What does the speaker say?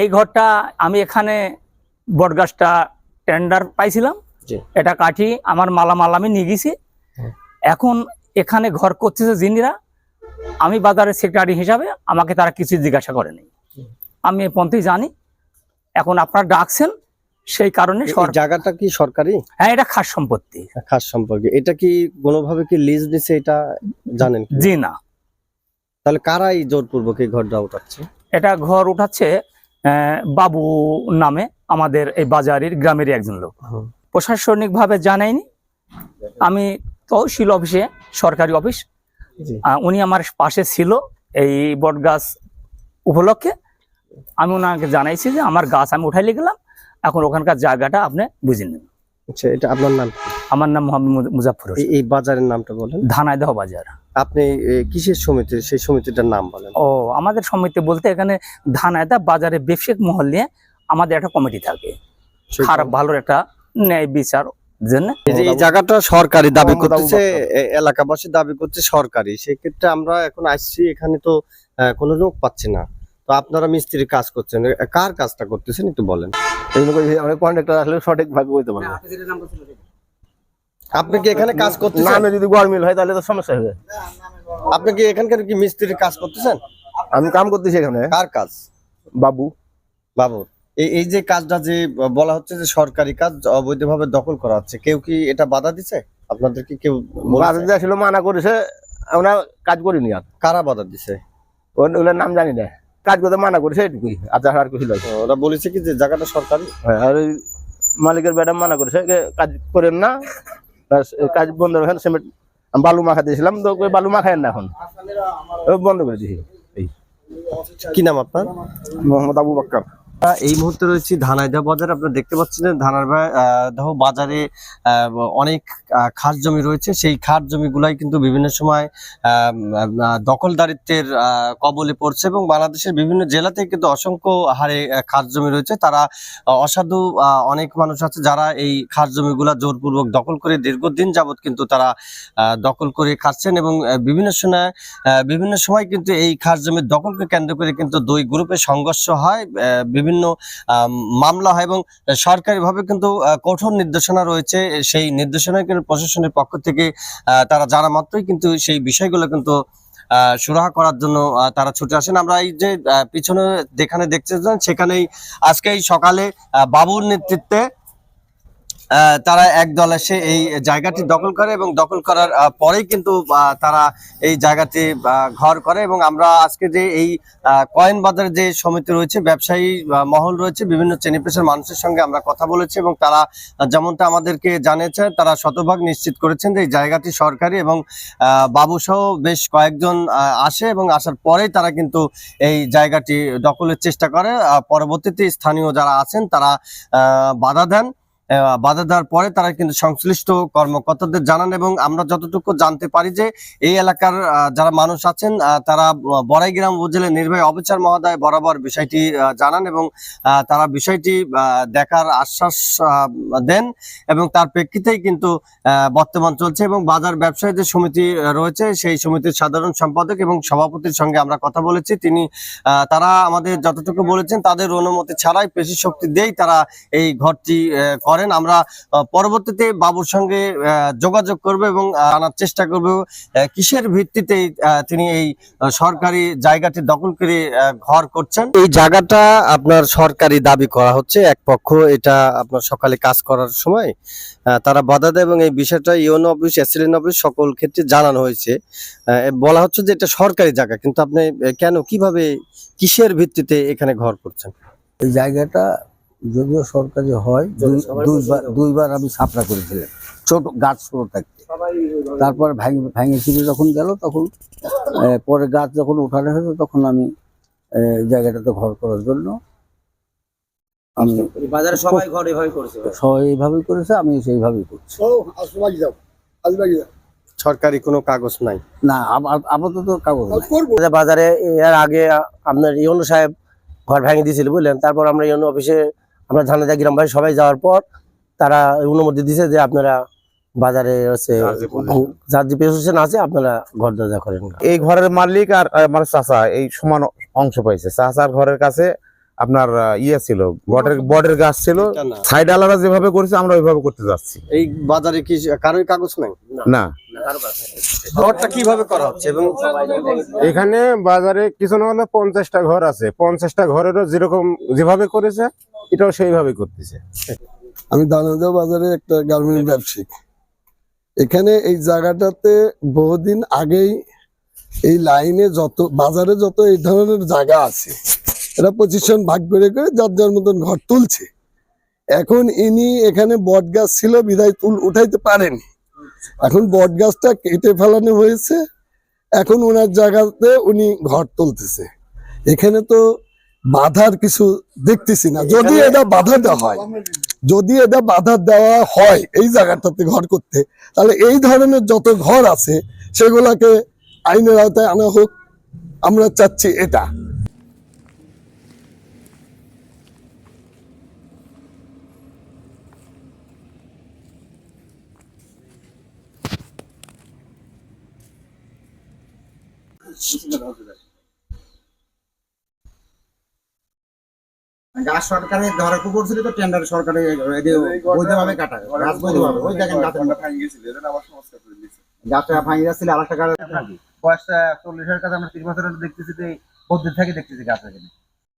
এই ঘরটা আমি এখানে বটগাছটা টেন্ডার পাইছিলাম। এটা কাঠি আমার মালামাল আমি নিয়ে গেছি। এখন এখানে ঘর করতেছে যিনিরা আমি বাজারের সেক্রেটারি হিসাবে আমাকে তারা কিছু জিজ্ঞাসা করেনি আমি এই পন্থেই জানি। এখন আপনারা ডাকছেন সেই কারণে জায়গাটা কি সরকারি? হ্যাঁ এটা খাস সম্পত্তি। খাস সম্পর্কে এটা কি কোনোভাবে কি লিজ দিছে এটা জানেন জি না। তাহলে কারাই জোরপূর্বক এই ঘরটা উঠাচ্ছে? এটা ঘর উঠাচ্ছে বাবু নামে আমাদের এই বাজারের গ্রামেরই একজন লোক। প্রশাসনিকভাবে জানাইনি আমি তহসিল অফিসে সরকারি অফিস। উনি আমার পাশে ছিল এই বট গাছ উপলক্ষে। আমি ওনাকে জানাইছি যে আমার গাছ আমি উঠাই গেলাম। এখন ওখানকার জায়গাটা আপনি বুঝে নিন আচ্ছা এটা আপনার নাম আমার নাম মোহাম্মদ মুজাফর এই- এই বাজারের নামটা বলেন। ধানাইদহ বাজার। আপনি কিসের সমিতি সেই সমিতিটার নাম বলেন। ও আমাদের সমিতি বলতে এখানে ধানাইদা বাজারে ব্যবসায়িক মহল নিয়ে আমাদের একটা কমিটি থাকে। খারাপ ভালোর একটা ন্যায় বিচার এই জায়গাটা সরকারি দাবি করতেছে এলাকাবাসী দাবি করছে সরকারি সেক্ষেত্রে আমরা এখন আসছি এখানে তো কোনো লোক পাচ্ছি না। তো আপনারা মিস্ত্রি কাজ করছেন কার কাজটা করতেছেন একটু বলেন। আমরা কন্ট্রাক্টর আসলে সঠিক ভাবে বলতে পারব। আপনি কি এখানে কাজ করতেছেন? নামে যদি গরমিল হয় তাহলে তো সমস্যা হবে। আপনি কি এখানকার কি মিস্ত্রি কাজ করতেছেন? আমি কাম করতেছি এখানে। কার কাজ? বাবু। বাবু এই যে কাজটা যে বলা হচ্ছে যে সরকারি কাজ অবৈধভাবে দখল করা হচ্ছে কেউ কি এটা বাধা দিছে? আপনাদের কি কেউ বলেছে? বাজারে আসলে মানা করেছে আমরা কাজ করিনি আর। কারা বাধা দিছে? ওগুলোর নাম জানি না। কাজ করতে মানা করেছে এটুকুই আচ্ছা আর কিছু ওরা বলেছে কি যে জায়গাটা সরকারি? হ্যাঁ, আর ওই মালিকের ম্যাডাম মানা করেছে যে কাজ করেন না কাজ বন্ধ রাখেন সিমেন্ট আমি বালু মাখা দিয়েছিলাম তো ওই বালু মাখায় না এখন। ও বন্ধ করে দিয়েছি। কি নাম আপনার? মোহাম্মদ আবু বাক্কার। এই মুহূর্তে রয়েছি ধানাইদহ বাজার আপনারা দেখতে পাচ্ছেন যে ধানাইদহ বাজারে অনেক খাস জমি রয়েছে। সেই খাস জমিগুলাই কিন্তু বিভিন্ন সময় দখলদারিত্বের কবলে পড়ছে এবং বাংলাদেশের বিভিন্ন জেলাতে কিন্তু অসংখ্য হারে খাস জমি রয়েছে। তারা অসাধু অনেক মানুষ আছে যারা এই খাস জমিগুলা জোরপূর্বক দখল করে দীর্ঘদিন যাবত কিন্তু তারা দখল করে খাচ্ছেন এবং বিভিন্ন সময় বিভিন্ন সময় কিন্তু এই খাস জমির দখলকে কেন্দ্র করে কিন্তু দুই গ্রুপে সংঘর্ষ হয় আহ, বিভিন্ন মামলা হয় এবং সরকারিভাবে কিন্তু কঠোর নির্দেশনা রয়েছে। সেই নির্দেশনা কিন্তু প্রশাসনের পক্ষ থেকে তারা জানা মাত্রই কিন্তু সেই বিষয়গুলো কিন্তু সুরাহা করার জন্য তারা ছুটে আসেন। আমরা এই যে পিছনে যেখানে দেখতেছেন সেখানেই আজকে সকালে বাবুর নেতৃত্বে তারা একদল এসে এই জায়গাটি দখল করে এবং দখল করার পরেই কিন্তু তারা এই জায়গাটি ঘর করে এবং আমরা আজকে যে এই কয়েন বাজার যে সমিতি রয়েছে, ব্যবসায়ী মহল রয়েছে, বিভিন্ন শ্রেণি পেশার মানুষের সঙ্গে আমরা কথা বলেছি এবং তারা যেমনটা আমাদেরকে জানিয়েছে, তারা শতভাগ নিশ্চিত করেছেন যে এই জায়গাটি সরকারি এবং বাবু সহ বেশ কয়েকজন আসে এবং আসার পরেই তারা কিন্তু এই জায়গাটি দখলের চেষ্টা করে। পরবর্তীতে স্থানীয় যারা আছেন, তারা বাধা দেন। বাধা দেওয়ার পরে তারা কিন্তু সংশ্লিষ্ট কর্মকর্তাদের জানান এবং আমরা যতটুকু জানতে পারি যে এই এলাকার যারা মানুষ আছেন তারা বড়াইগ্রাম উপজেলা নির্বাহী অবিচার মহোদয় বরাবর বিষয়টি জানান এবং তারা বিষয়টি দেখার আশ্বাস দেন এবং তার প্রেক্ষিতেই কিন্তু বর্তমান চলছে এবং বাজার ব্যবসায়ী যে সমিতি রয়েছে সেই সমিতির সাধারণ সম্পাদক এবং সভাপতির সঙ্গে আমরা কথা বলেছি। তিনি তারা আমাদের যতটুকু বলেছেন তাদের অনুমতি ছাড়াই পেশি শক্তি দিয়েই তারা এই ঘরটি করেন আমরা পরবর্তীতে বাবুর সঙ্গে যোগাযোগ করব এবং আনার চেষ্টা করব কিসের ভিত্তিতে তিনি এই সরকারি জায়গাটি দখল করে ঘর করছেন? এই জায়গাটা আপনার সরকারি দাবি করা হচ্ছে এক পক্ষ এটা আপনার সকালে কাজ করার সময় তারা বাধা দেয় এবং এই বিষয়টা ইউনো অফিস এসএলএন অফিস সকল ক্ষেত্রে জানানো হয়েছে। আহ, বলা হচ্ছে যে এটা সরকারি জায়গা কিন্তু আপনি কেন কীভাবে কিসের ভিত্তিতে এখানে ঘর করছেন? এই জায়গাটা যদিও সরকারি হয় দুইবার দুইবার আমি সাপড়া করেছিলাম। ছোট গাছ ছোট থাকতে। তারপর ভেঙে ভেঙে ছিঁড়ে যখন গেল তখন পরে গাছ যখন উঠানো হয়েছে তখন আমি জায়গাটাতে ঘর করার জন্য আমি বাজারে সবাই ঘর এভাবে করেছে সবাই এইভাবেই করেছে আমি সেইভাবেই করছি। সরকারি কোনো কাগজ নাই। না আপাতত কাগজ নাই। বাজারে এর আগে আপনার ইউনো সাহেব ঘর ভেঙে দিয়েছিল বুঝলেন? তারপর আমরা ইউনো অফিসে আমরা ধানাদা গ্রামবাসী সবাই যাওয়ার পর তারা অনুমতি দিয়েছে যে আপনারা বাজারে হচ্ছে যার যে পেশন আছে আপনারা ঘর দরজা করেন এই ঘরের মালিক আর আমার চাচা এই সমান অংশ পাইছে। চাচার ঘরের কাছে আপনার ইয়ে ছিল বটের বটের গাছ ছিল। সাইড আলাদা যেভাবে করেছে আমরা ওইভাবে করতে যাচ্ছি। এই বাজারে কি কারোর কাগজ নাই? না। ঘরটা কীভাবে করা হচ্ছে? এবং এখানে বাজারে কিছু না হলে পঞ্চাশটা ঘর আছে। পঞ্চাশটা ঘরেরও যেরকম যেভাবে করেছে এটাও সেইভাবে করতেছে। আমি দানাদা বাজারে একটা গার্মেন্ট ব্যবসায়িক। এখানে এই জায়গাটাতে বহুদিন আগেই এই লাইনে যত বাজারে যত এই ধরনের জায়গা আছে এরা পজিশন ভাগ করে করে যার যার মতন ঘর তুলছে। এখন ইনি এখানে বট গাছ ছিল বিদায় তুল উঠাইতে পারেনি। এখন বট গাছটা কেটে ফেলানো হয়েছে। এখন ওনার জায়গাতে উনি ঘর তুলতেছে। এখানে তো বাধার কিছু দেখতেছি না। যদি এটা বাধা দেওয়া হয় যদি এটা বাধা দেওয়া হয় এই জায়গাটাতে ঘর করতে তাহলে এই ধরনের যত ঘর আছে সেগুলাকে আইনের আওতায় আনা হোক। আমরা চাচ্ছি এটা। গাছ সরকারে ধরা করছিল তো টেন্ডার সরকারে বৈধভাবে কাটা গাছ বৈধভাবে ওই দেখেন গাছটা ভাঙি যাচ্ছিল আর একটা গাছ বয়সটা চল্লিশের কাছে আমরা তিন বছরের দেখতেছি যে পদ্ধতি থেকে দেখতেছি গাছ এখানে।